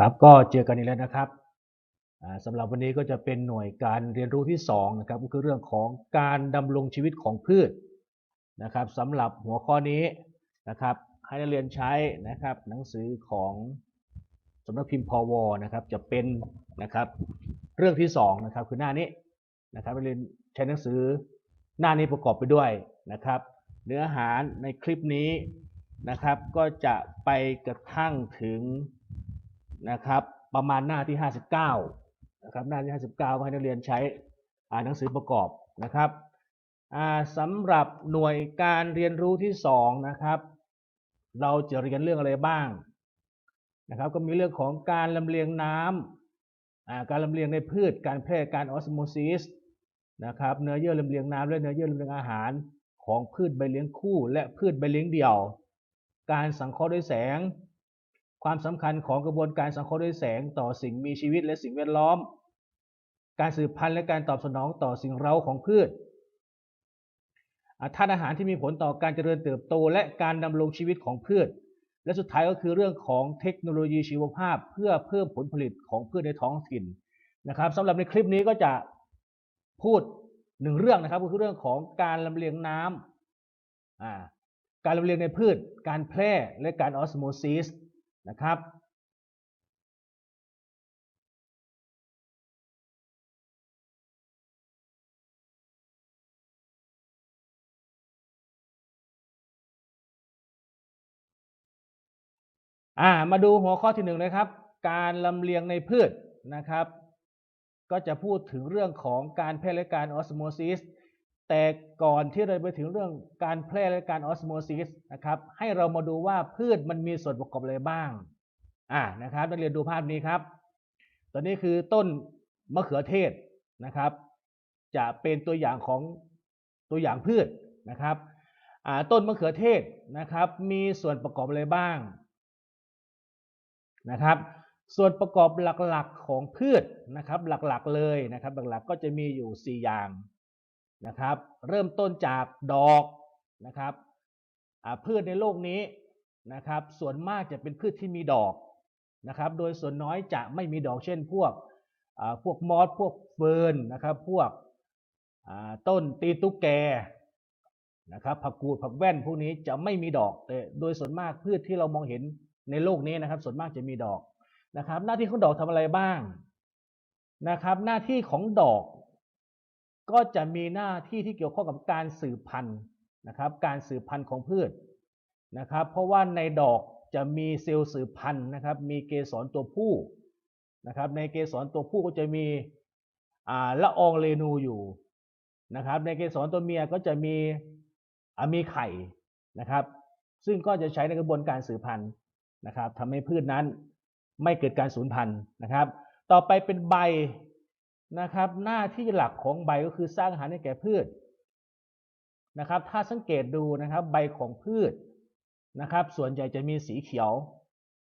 ครับก็เจอกันอีกแล้วนะครับอ่าสำหรับวันนี้ก็จะเป็นหน่วยการเรียนรู้ที่2นะครับก็คือเรื่องของการดำรงชีวิตของพืชนะครับสำหรับหัวข้อนี้นะครับให้นักเรียนใช้นะครับหนังสือของสำนักพิมพ์พวนะครับจะเป็นนะครับเรื่องที่2นะครับคือหน้านี้นะครับนักเรียนใช้หนังสือหน้านี้ประกอบไปด้วยนะครับ เนื้อหาในคลิปนี้นะครับก็จะไปกระทั่งถึง นะครับ ประมาณหน้าที่ 59นะครับหน้าที่ 59 ก็ให้นักเรียนใช้อ่านหนังสือประกอบนะครับสำหรับหน่วยการเรียนรู้ที่2นะครับ เราจะเรียนเรื่องอะไรบ้างนะครับ ก็มีเรื่องของการลำเลียงน้ำการลำเลียงในพืช การแพร่การออสโมซิสนะครับ เนื้อเยื่อลำเลียงน้ำและเนื้อเยื่อลำเลียงอาหารของพืชใบเลี้ยงคู่ และพืชใบเลี้ยงเดี่ยว การสังเคราะห์ด้วยแสง ความสำคัญของกระบวนการสังเคราะห์ด้วยแสงต่อสิ่งมีชีวิตและสิ่งแวดล้อม การสืบพันธุ์และการตอบสนองต่อสิ่งเร้าของพืชธาตุอาหารที่มีผลต่อการเจริญเติบโต และการดำรงชีวิตของพืช และสุดท้ายก็คือเรื่องของเทคโนโลยีชีวภาพ เพื่อเพิ่มผลผลิตของพืชในท้องถิ่นนะครับสำหรับในคลิปนี้ก็จะพูดหนึ่งเรื่องนะครับก็คือเรื่องของการลำเลียงน้ำอ่าการลำเลียงในพืช การแพร่และการออสโมซิส นะครับ อ่า มาดูหัวข้อที่หนึ่งนะครับ การลำเลียงในพืชนะครับ ก็จะพูดถึงเรื่องของการแพร่และการออสโมซิส แต่ก่อนที่เราไปถึงเรื่องการแพร่และการออสโมซิสนะครับให้เรามาดูว่าพืชมันมีส่วนประกอบอะไรบ้างอ่านะครับนักเรียนดูภาพนี้ครับ ตอนนี้คือต้นมะเขือเทศนะครับ จะเป็นตัวอย่างของตัวอย่างพืชนะครับอ่าต้นมะเขือเทศนะครับ มีส่วนประกอบอะไรบ้างนะครับ ส่วนประกอบหลักๆของพืชนะครับ หลักๆเลยนะครับ หลักๆก็จะมีอยู่ 4 อย่าง นะครับ เริ่มต้นจากดอกนะครับพืชในโลกนี้นะครับ ส่วนมากจะเป็นพืชที่มีดอกนะครับ โดยส่วนน้อยจะไม่มีดอกเช่นพวกพวกมอสพวกเฟิร์นนะครับ พวกต้นตีตุ๊กแกนะครับผักกูดผักแว่นพวกนี้จะไม่มีดอกแต่โดยส่วนมากพืชที่เรามองเห็นในโลกนี้นะครับ ส่วนมากจะมีดอกนะครับ หน้าที่ของดอกทำอะไรบ้างนะครับ หน้าที่ของดอก ก็จะมีหน้าที่ที่เกี่ยวข้องกับการสืบพันธุ์นะครับ การสืบพันธุ์ของพืชนะครับ เพราะว่าในดอกจะมีเซลล์สืบพันธุ์นะครับ มีเกสรตัวผู้นะครับ ในเกสรตัวผู้ก็จะมีละอองเรนูอยู่นะครับ ในเกสรตัวเมียก็จะมีมีไข่นะครับ ซึ่งก็จะใช้ในกระบวนการสืบพันธุ์นะครับทำให้พืชนั้นไม่เกิดการสูญพันธุ์นะครับ ต่อไปเป็นใบ นะครับ หน้าที่หลักของใบก็คือสร้างอาหารให้แก่พืชนะครับ ถ้าสังเกตดูนะครับ ใบของพืชนะครับ ส่วนใหญ่จะมีสีเขียว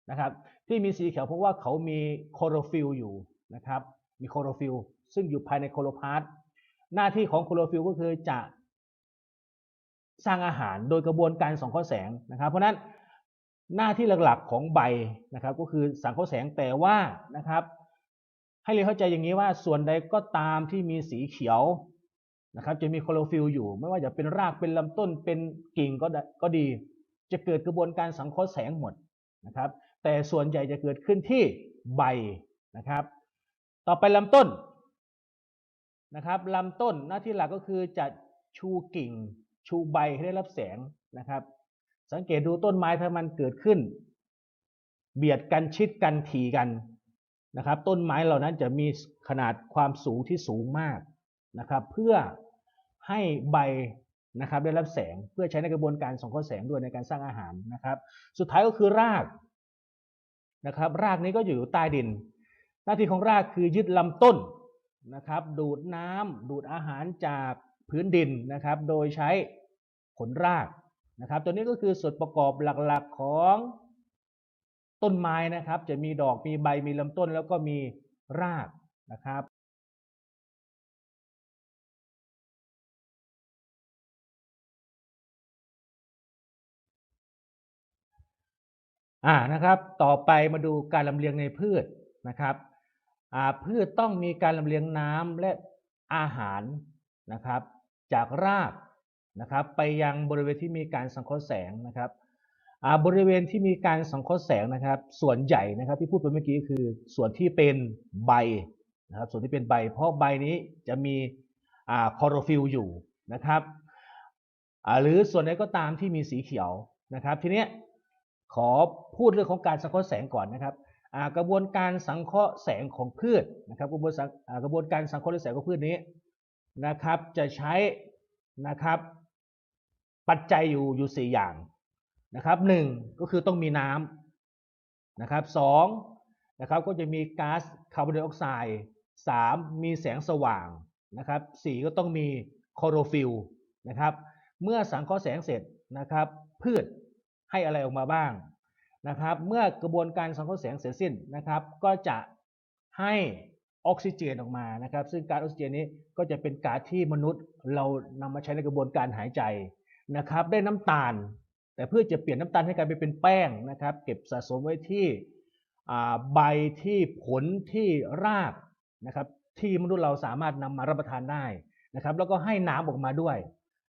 นะครับ ที่มีสีเขียวเพราะว่าเขามีโคโรฟิลอยู่นะครับ มีโคโรฟิลซึ่งอยู่ภายในโคโลพาสหน้าที่ของโคโรฟิลก็คือจะสร้างอาหารโดยกระบวนการสังเคราแสงนะครับ เพราะนั้นหน้าที่หลักๆของใบนะครับ ก็คือสังเคราะห์แสงแต่ว่านะครับ ให้เรียเข้าใจอย่างนี้ว่าส่วนใดก็ตามที่มีสีเขียวนะครับ จะมีโคโรฟิลอยู่ ไม่ว่าจะเป็นรากเป็นลำต้นเป็นกิ่งก็ก็ดี จะเกิดกระบวนการสังเคราะห์แสงหมดนะครับ แต่ส่วนใหญ่จะเกิดขึ้นที่ใบนะครับ ต่อไปลำต้นนะครับลำต้นหน้าที่หลักก็คือจะชูกิ่ง ชูใบให้ได้รับแสงนะครับ สังเกตดูต้นไม้ถ้ามันเกิดขึ้น เบียดกันชิดกันถีกัน นะครับ ต้นไม้เหล่านั้นจะมีขนาดความสูงที่สูงมากนะครับ เพื่อให้ใบนะครับได้รับแสงเพื่อใช้ในกระบวนการส่งข้าแสงด้วยในการสร้างอาหารนะครับ สุดท้ายก็คือรากนะครับ รากนี้ก็อยู่ใต้ดิน หน้าที่ของรากคือยึดลำต้นนะครับ ดูดน้ำดูดอาหารจากพื้นดินนะครับ โดยใช้ผลรากนะครับ ตัวนี้ก็คือส่วนประกอบหลักๆของ ต้นไม้นะครับ จะมีดอกมีใบมีลำต้นแล้วก็มีรากนะครับอ่านะครับ ต่อไปมาดูการลำเลียงในพืชนะครับอ่าพืชต้องมีการลำเลียงน้ำและอาหารนะครับ จากรากนะครับ ไปยังบริเวณที่มีการสังเคราะห์แสงนะครับ บริเวณที่มีการสังเคราะห์แสงนะครับ ส่วนใหญ่นะครับที่พูดไปเมื่อกี้คือส่วนที่เป็นใบนะครับ ส่วนที่เป็นใบ เพราะใบนี้จะมีคลอโรฟิลอยู่นะครับหรือส่วนใดก็ตามที่มีสีเขียวนะครับ ทีนี้ขอพูดเรื่องของการสังเคราะห์แสงก่อนนะครับกระบวนการสังเคราะห์แสงของพืชนะครับ กระบวนกระบวนการสังเคราะห์แสงของพืชนี้นะครับ จะใช้นะครับ ปัจจัยอยู่อยู่สี่อย่าง นะครับหนึ่งก็คือต้องมีน้ำนะครับสองนะครับก็จะมีก๊าซคาร์บอนไดออกไซด์สามมีแสงสว่างนะครับสี่ก็ต้องมีคลอโรฟิลนะครับเมื่อสังเคราะห์แสงเสร็จนะครับพืชให้อะไรออกมาบ้างนะครับเมื่อกระบวนการสังเคราะห์แสงเสร็จสิ้นนะครับก็จะให้ออกซิเจนออกมานะครับ ซึ่งก๊าซออกซิเจนนี้ก็จะเป็นก๊าซที่มนุษย์เรานำมาใช้ในกระบวนการหายใจนะครับ ได้น้ำตาล แต่เพื่อจะเปลี่ยนน้ำตาลให้กลายไปเป็นแป้งนะครับ เก็บสะสมไว้ที่ใบที่ผลที่รากนะครับ ที่มนุษย์เราสามารถนำมารับประทานได้นะครับ แล้วก็ให้น้ำออกมาด้วย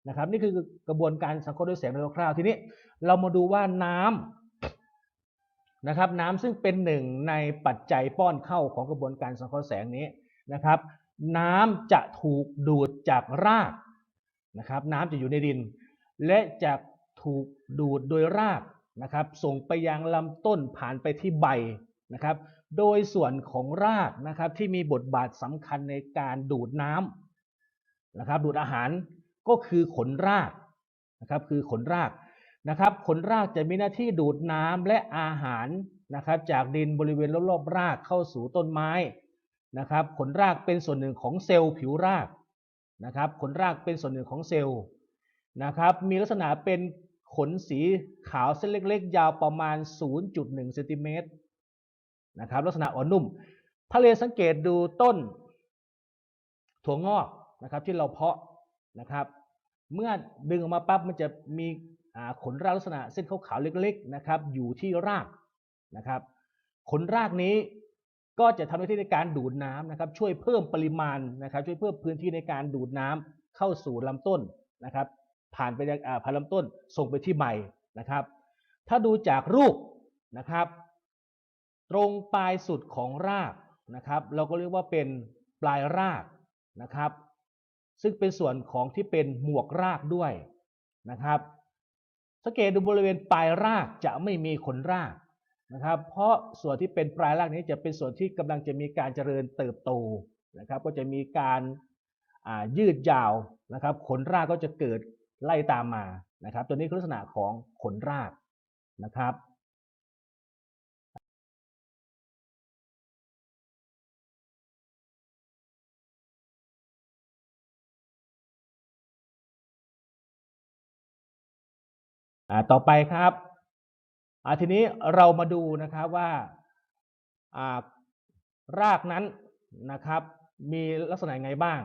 นะครับ นี่คือกระบวนการสังเคราะห์ด้วยแสงโดยคร่าวทีนี้เรามาดูว่าน้ำนะครับน้ำซึ่งเป็นหนึ่งในปัจจัยป้อนเข้าของกระบวนการสังเคราะห์แสงนี้นะครับ น้ำจะถูกดูดจากรากนะครับ น้ำจะอยู่ในดิน และจะ ถูกดูดโดยรากนะครับ ส่งไปยังลำต้นผ่านไปที่ใบนะครับ โดยส่วนของรากนะครับที่มีบทบาทสำคัญในการดูดน้ำนะครับ ดูดอาหารก็คือขนรากนะครับคือขนรากนะครับ ขนรากจะมีหน้าที่ดูดน้ำและอาหารนะครับ จากดินบริเวณรอบๆรากเข้าสู่ต้นไม้นะครับ ขนรากเป็นส่วนหนึ่งของเซลล์ผิวรากนะครับ ขนรากเป็นส่วนหนึ่งของเซลล์นะครับ มีลักษณะเป็น ขนสีขาวเส้นเล็กๆ ยาวประมาณ 0.1เซนติเมตรนะครับลักษณะอ่อนนุ่มถ้าเรียนสังเกตดูต้นถั่วงอกนะครับที่เราเพาะนะครับ เมื่อดึงออกมาปั๊บมันจะมีขนรากลักษณะเส้นขาวๆเล็กๆนะครับอยู่ที่รากนะครับขนรากนี้ก็จะทำหน้าที่ในการดูดน้ำนะครับ ช่วยเพิ่มปริมาณนะครับ ช่วยเพิ่มพื้นที่ในการดูดน้ำเข้าสู่ลำต้นนะครับ ผ่านไปยังผ่านลำต้นส่งไปที่ใบนะครับ ถ้าดูจากรูปนะครับ ตรงปลายสุดของรากนะครับ เราก็เรียกว่าเป็นปลายรากนะครับ ซึ่งเป็นส่วนของที่เป็นหมวกรากด้วยนะครับสังเกตดูบริเวณปลายรากจะไม่มีขนรากนะครับ เพราะส่วนที่เป็นปลายรากนี้จะเป็นส่วนที่กำลังจะมีการเจริญเติบโตนะครับ ก็จะมีการยืดยาวนะครับ ขนรากก็จะเกิด ไล่ตามมานะครับ ตัวนี้คือลักษณะของขนรากนะครับอ่าต่อไปครับอ่าทีนี้เรามาดูนะครับว่าอ่ารากนั้นนะครับ มีลักษณะยังไงบ้าง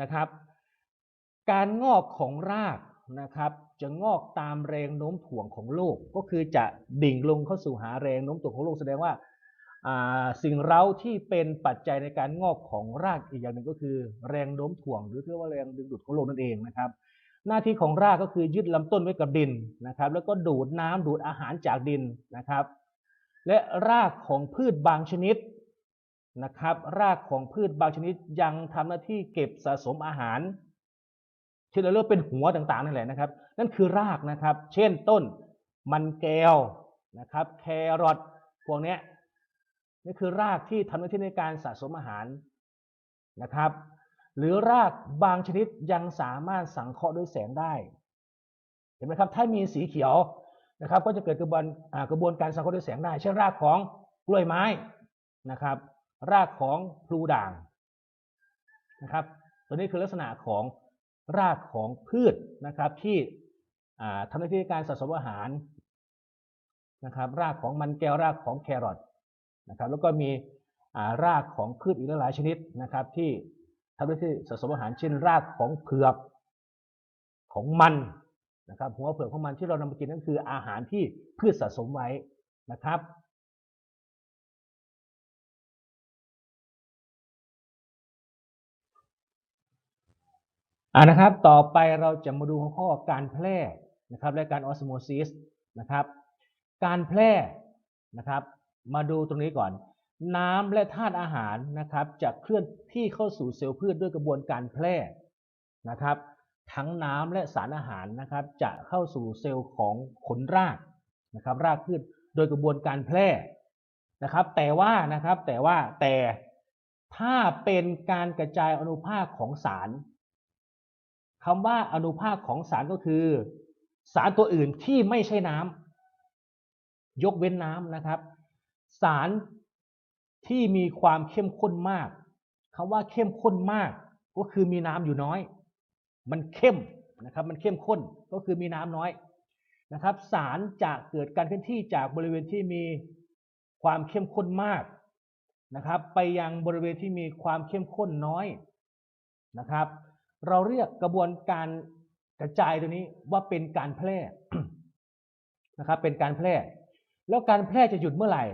นะครับ การงอกของรากนะครับ จะงอกตามแรงโน้มถ่วงของโลก ก็คือจะดิ่งลงเข้าสู่หาแรงโน้มถ่วงของโลกแสดงว่าสิ่งเร้าที่เป็นปัจจัยในการงอกของรากอีกอย่างหนึ่งก็คือ แรงโน้มถ่วง หรือเรียกว่าแรงดึงดูดของโลกนั่นเองนะครับ หน้าที่ของรากก็คือยึดลำต้นไว้กับดินนะครับ แล้วก็ดูดน้ำดูดอาหารจากดินนะครับ และรากของพืชบางชนิดนะครับ รากของพืชบางชนิดยังทำหน้าที่เก็บสะสมอาหาร เราเรียกเป็นหัวต่างๆนั่นแหละนะครับ นั่นคือรากนะครับ เช่นต้นมันแก้วนะครับ แครอทพวกนี้นี่คือรากที่ทำหน้าที่ในการสะสมอาหารนะครับ หรือรากบางชนิดยังสามารถสังเคราะห์ด้วยแสงได้ เห็นไหมครับ ถ้ามีสีเขียวนะครับ ก็จะเกิดกระบวนอ่ากระบวนการสังเคราะห์ด้วยแสงได้ เช่นรากของกล้วยไม้นะครับ รากของพลูด่างนะครับ ตัวนี้คือลักษณะของ รากของพืชนะครับที่ทำหน้าที่ในการสะสมอาหารนะครับรากของมันแก้วรากของแครอทนะครับแล้วก็มีรากของพืชอีกหลายชนิดนะครับที่ทำหน้าที่สะสมอาหารเช่น รากของเผือกของมันนะครับหัวเผือกของมันที่เรานำมากินนั่นคืออาหารที่พืชสะสมไว้นะครับ อ่านะครับ ต่อไปเราจะมาดูหัวข้อการแพร่นะครับและการออสโมซิสนะครับการแพร่นะครับ มาดูตรงนี้ก่อน น้ำและธาตุอาหารนะครับจะเคลื่อนที่เข้าสู่เซลล์พืชด้วยกระบวนการแพร่นะครับ ทั้งน้ำและสารอาหารนะครับจะเข้าสู่เซลล์ของขนรากนะครับรากพืชโดยกระบวนการแพร่นะครับ แต่ว่านะครับแต่ว่าแต่ถ้าเป็นการกระจายอนุภาคของสาร คำว่าอนุภาคของสารก็คือ สารตัวอื่นที่ไม่ใช่น้ำยกเว้นน้ำนะครับ สารที่มีความเข้มข้นมากคำว่าเข้มข้นมาก ก็คือมีน้ำอยู่น้อย มันเข้มนะครับ มันเข้มข้นก็คือมีน้ำน้อยนะครับ สารจะเกิดการเคลื่อนที่จากบริเวณที่มีความเข้มข้นมากนะครับ ไปยังบริเวณที่มีความเข้มข้นน้อยนะครับ เราเรียกกระบวนการกระจายตัวนี้ว่าเป็นการแพร่นะครับ เป็นการแพร่ แล้วการแพร่จะหยุดเมื่อไหร่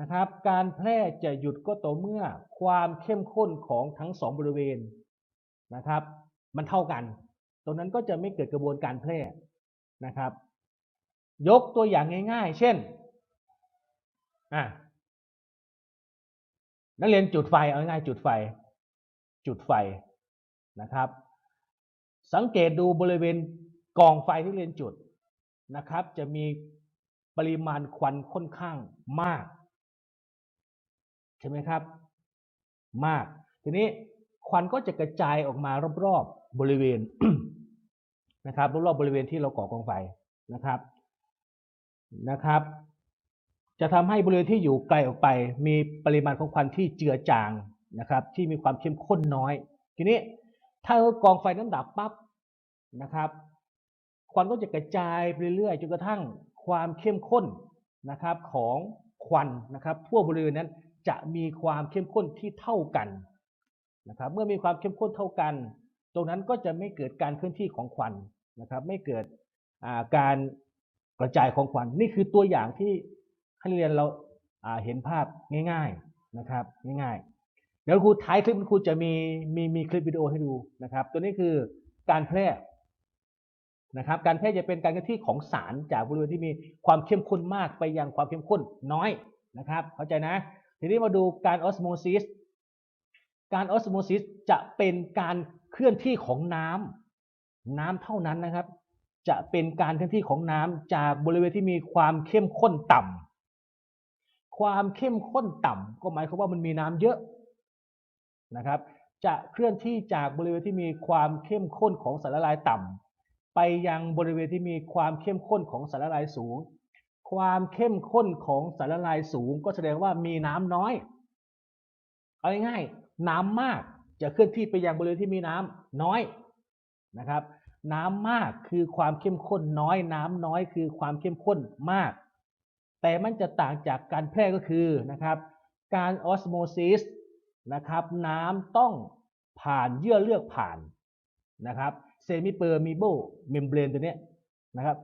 นะครับ การแพร่จะหยุดก็ต่อเมื่อความเข้มข้นของทั้งสองบริเวณนะครับ มันเท่ากัน ตรงนั้นก็จะไม่เกิดกระบวนการแพร่นะครับ ยกตัวอย่างง่าย ๆ เช่นอะนักเรียนจุดไฟเอาง่ายๆจุดไฟ จุดไฟ นะครับ สังเกตดูบริเวณกองไฟที่เรียนจุดนะครับ จะมีปริมาณควันค่อนข้างมาก ใช่ไหมครับ มาก ทีนี้ควันก็จะกระจายออกมารอบๆบริเวณนะครับรอบๆบริเวณที่เราก่อกองไฟนะครับนะครับ จะทำให้บริเวณที่อยู่ไกลออกไป มีปริมาณของควันที่เจือจางนะครับ ที่มีความเข้มข้นน้อย ทีนี้ ถ้ากองไฟนั้นดับปั๊บนะครับ ควันก็จะกระจายไปเรื่อยๆจนกระทั่งความเข้มข้นนะครับของควันนะครับทั่วบริเวณนั้นจะมีความเข้มข้นที่เท่ากันนะครับ เมื่อมีความเข้มข้นเท่ากัน ตรงนั้นก็จะไม่เกิดการเคลื่อนที่ของควันนะครับ ไม่เกิดการกระจายของควันนี่คือตัวอย่างที่ให้เรียนเราอ่าเห็นภาพง่าย ๆนะครับ ง่ายๆ เดี๋ยวครูท้ายคลิปครูจะมีมีมีคลิปวิดีโอให้ดูนะครับ ตัวนี้คือการแพร่นะครับ การแพร่จะเป็นการเคลื่อนที่ของสารจากบริเวณที่มีความเข้มข้นมากไปยังความเข้มข้นน้อยนะครับ เข้าใจนะ ทีนี้มาดูการออสโมซิสการออสโมซิสจะเป็นการเคลื่อนที่ของน้ำน้ำเท่านั้นนะครับ จะเป็นการเคลื่อนที่ของน้ำจากบริเวณที่มีความเข้มข้นต่ำความเข้มข้นต่ำก็หมายความว่ามันมีน้ำเยอะ นะครับ จะเคลื่อนที่จากบริเวณที่มีความเข้มข้นของสารละลายต่ำไปยังบริเวณที่มีความเข้มข้นของสารละลายสูง ความเข้มข้นของสารละลายสูง ก็แสดงว่ามีน้ำน้อย เอาง่ายๆน้ำมากจะเคลื่อนที่ไปยังบริเวณที่มีน้ำน้อยนะครับ น้ำมากคือความเข้มข้นน้อย น้ำน้อยคือความเข้มข้นมาก แต่มันจะต่างจากการแพร่ก็คือนะครับ การออสโมซิส นะครับ น้ำต้องผ่านเยื่อเลือกผ่านนะครับเซมิเปอร์มิโบเมมเบรนตัวนี้นะครับ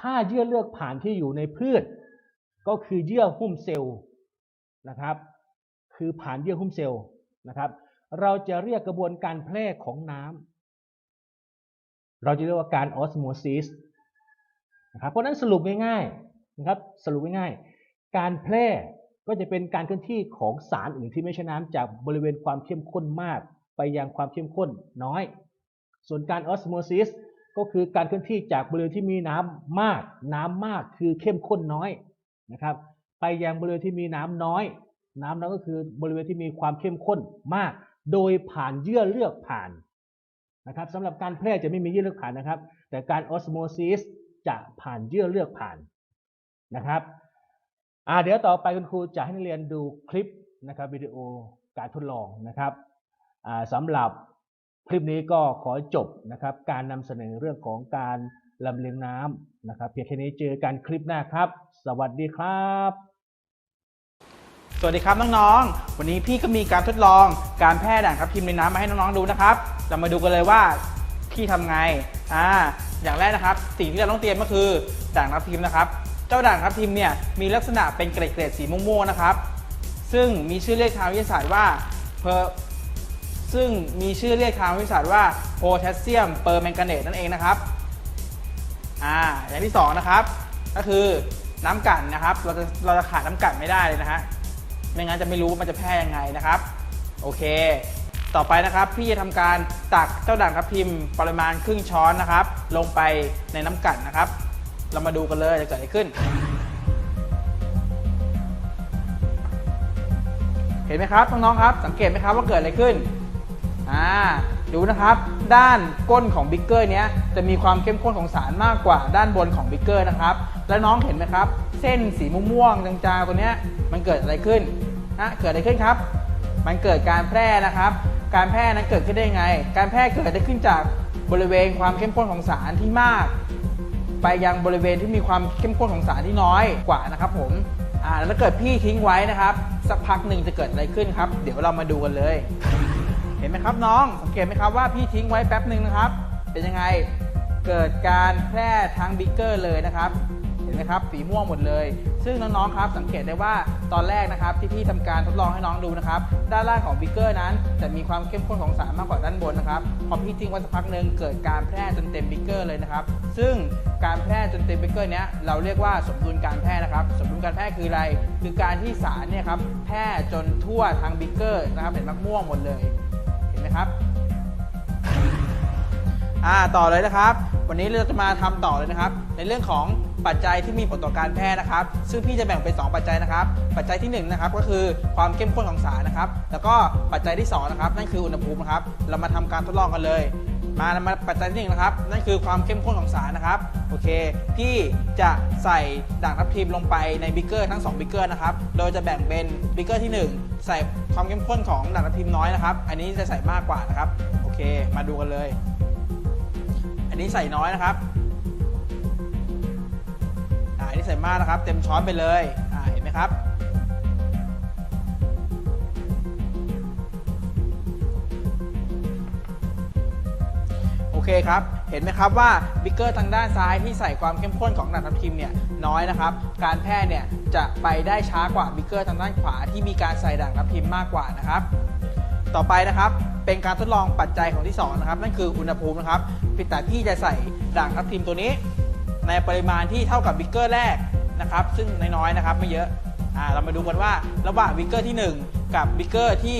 ถ้าเยื่อเลือกผ่านที่อยู่ในพืช ก็คือเยื่อหุ้มเซลล์นะครับ คือผ่านเยื่อหุ้มเซลล์นะครับ เราจะเรียกกระบวนการแพร่ของน้ำเราจะเรียกว่าการออสโมซิสนะครับเพราะฉะนั้นสรุปง่ายๆนะครับสรุปง่ายๆการแพร่ ก็จะเป็นการเคลื่อนที่ของสารอื่นที่ไม่ใช่น้ำจากบริเวณความเข้มข้นมาก ไปยังความเข้มข้นน้อย ส่วนการออสโมซิสก็คือการเคลื่อนที่จากบริเวณที่มีน้ำมาก น้ำมากคือเข้มข้นน้อยนะครับ ไปยังบริเวณที่มีน้ำน้อย น้ำนั้นก็คือบริเวณที่มีความเข้มข้นมาก โดยผ่านเยื่อเลือกผ่านนะครับสำหรับการแพร่จะไม่มีเยื่อเลือกผ่านนะครับ แต่การออสโมซิสจะผ่านเยื่อเลือกผ่านนะครับ อ่าเดี๋ยวต่อไปคุณครูจะให้นักเรียนดูคลิปนะครับวิดีโอการทดลองนะครับอ่าสำหรับคลิปนี้ก็ขอจบนะครับ การนำเสนอเรื่องของการลำเลียงน้ำนะครับ เพียงแค่นี้เจอกันคลิปหน้าครับ สวัสดีครับ สวัสดีครับน้องๆ วันนี้พี่ก็มีการทดลองการแพร่ด่างครับพิมพ์ในน้ำมาให้น้องๆดูนะครับ เรามาดูกันเลยว่าพี่ทำไงอ่าอย่างแรกนะครับ สิ่งที่เราต้องเตรียมก็คือด่างทับทิมพ์นะครับ เจ้าด่างทับทิมเนี่ยมีลักษณะเป็นเกล็ดๆสีม่วงๆนะครับ ซึ่งมีชื่อเรียกทางวิทยาศาสตร์ว่าเพอซึ่งมีชื่อเรียกทางวิทยาศาสตร์ว่าโพแทสเซียมเปอร์แมงกาเนตนั่นเองนะครับอ่าอย่างที่สองนะครับก็คือน้ำกั่นนะครับเราจะเราจะขาดน้ำกั่นไม่ได้เลยนะฮะไม่งั้นจะไม่รู้ว่ามันจะแพร่ยังไงนะครับ โอเค ต่อไปนะครับพี่จะทำการตักเจ้าด่างทับทิมปริมาณครึ่งช้อนนะครับ ลงไปในน้ำกั่นนะครับ เรามาดูกันเลยจะเกิดอะไรขึ้น เห็นไหมครับน้องๆครับ สังเกตไหมครับว่าเกิดอะไรขึ้นอ่าดูนะครับ ด้านก้นของบิ๊กเกอร์เนี้ยจะมีความเข้มข้นของสารมากกว่าด้านบนของบิ๊กเกอร์นะครับ แล้วน้องเห็นไหมครับ เส้นสีม่วงๆจางๆตัวเนี้ยมันเกิดอะไรขึ้นนะเกิดอะไรขึ้นครับ มันเกิดการแพร่นะครับ การแพร่นั้นเกิดขึ้นได้ไง การแพร่เกิดได้ขึ้นจากบริเวณความเข้มข้นของสารที่มาก ไปยังบริเวณที่มีความเข้มข้นของสารที่น้อยกว่านะครับผมอ่าแล้วถ้าเกิดพี่ทิ้งไว้นะครับ สักพักหนึ่งจะเกิดอะไรขึ้นครับ เดี๋ยวเรามาดูกันเลย เห็นไหมครับน้องสังเกตไหมครับว่าพี่ทิ้งไว้แป๊บหนึ่งนะครับ เป็นยังไงเกิดการแพร่ทางบิ๊กเกอร์เลยนะครับ ไหมครับสีม่วงหมดเลย ซึ่งน้องๆครับสังเกตได้ว่าตอนแรกนะครับที่พี่ทำการทดลองให้น้องดูนะครับด้านล่างของบิ๊กเกอร์นั้น จะมีความเข้มข้นของสารมากกว่าด้านบนนะครับพอพี่ทิ้งไว้สักพักหนึ่งเกิดการแพร่จนเต็มบิ๊กเกอร์เลยนะครับซึ่งการแพร่จนเต็มบิ๊กเกอร์เนี้ยเราเรียกว่าสมดุลการแพร่นะครับสมดุลการแพร่คืออะไร คือการที่สารเนี่ยครับแพร่จนทั่วทางบิ๊กเกอร์นะครับเห็นไหมม่วงหมดเลยเห็นไหมครับ อ่าต่อเลยนะครับ วันนี้เราจะมาทำต่อเลยนะครับ ในเรื่องของปัจจัยที่มีผลต่อการแพร่นะครับ ซึ่งพี่จะแบ่งเป็น 2 ปัจจัยนะครับ ปัจจัยที่1นนะครับก็คือความเข้มข้นของสารนะครับ แล้วก็ปัจจัยที่2นะครับนั่นคืออุณหภูมินะครับ เรามาทำการทดลองกันเลย มามาปัจจัยที่หนึ่งนะครับ นั่นคือความเข้มข้นของสารนะครับ โอเค พี่จะใส่ด่างทับทิมลงไปในบิ๊กเกอร์ทั้ง2บิ๊กเกอร์นะครับ โดยจะแบ่งเป็นบิ๊กเกอร์ที่ 1 ใส่ความเข้มข้นของด่างทับทิมน้อยนะครับ อันนี้จะใส่มากกว่านะครับ โอเค มาดูกันเลย อันนี้ใส่น้อยนะครับอันนี้ใส่มากนะครับ เต็มช้อนไปเลยเห็นไหมครับ โอเคครับ เห็นไหมครับว่าบิ๊กเกอร์ทางด้านซ้ายที่ใส่ความเข้มข้นของด่างทับทิมเนี่ยน้อยนะครับ การแพร่เนี่ยจะไปได้ช้ากว่าบิ๊กเกอร์ทางด้านขวาที่มีการใส่ด่างทับทิมมากกว่านะครับ ต่อไปนะครับ เป็นการทดลองปัจจัยของที่2นะครับนั่นคืออุณหภูมินะครับพี่แต่พี่จะใส่ด่างทับทิมตัวนี้ ในปริมาณที่เท่ากับบิกเกอร์แรกนะครับ ซึ่งน้อยๆนะครับไม่เยอะอ่าเรามาดูกันว่าระหว่างบิกเกอร์ที่ 1 กับบิกเกอร์ที่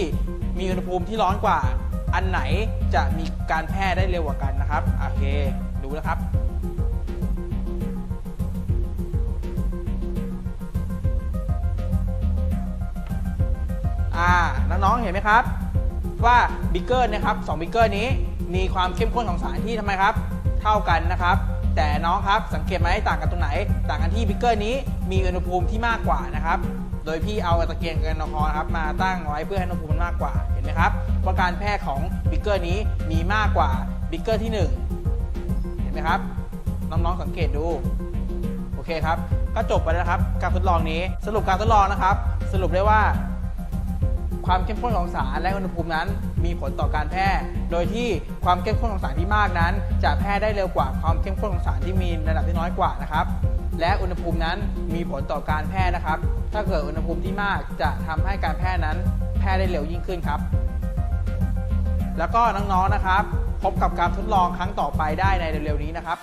มีอุณหภูมิที่ร้อนกว่า อันไหนจะมีการแพร่ได้เร็วกว่ากันนะครับโอเคดูนะครับอ่าน้องๆเห็นไหมครับ ว่าบิกเกอร์นะครับสองบิกเกอร์นี้มีความเข้มข้นของสารที่ทำไมครับ เท่ากันนะครับ แต่น้องครับสังเกตไหมต่างกันตรงไหน ต่างกันที่บิกเกอร์นี้มีอุณหภูมิที่มากกว่านะครับโดยพี่เอาตะเกียงแอลกอฮอล์นครับมาตั้งไว้เพื่อให้อุณหภูมิมันมากกว่าเห็นไหมครับว่าการแพร่ของบิกเกอร์นี้มีมากกว่าบิกเกอร์ที่หนึ่งเห็นไหมครับน้องๆสังเกตดูโอเคครับก็จบไปแล้วครับ การทดลองนี้สรุปการทดลองนะครับ สรุปได้ว่า ความเข้มข้นของสารและอุณหภูมินั้น มีผลต่อการแพร่ โดยที่ความเข้มข้นของสารที่มากนั้น จะแพร่ได้เร็วกว่าความเข้มข้นของสารที่มีระดับที่น้อยกว่านะครับ และอุณหภูมินั้นมีผลต่อการแพร่นะครับ ถ้าเกิดอุณหภูมิที่มากจะทำให้การแพร่นั้น แพร่ได้เร็วยิ่งขึ้นครับ แล้วก็น้องๆนะครับ พบกับการทดลองครั้งต่อไปได้ในเร็วๆนี้นะครับ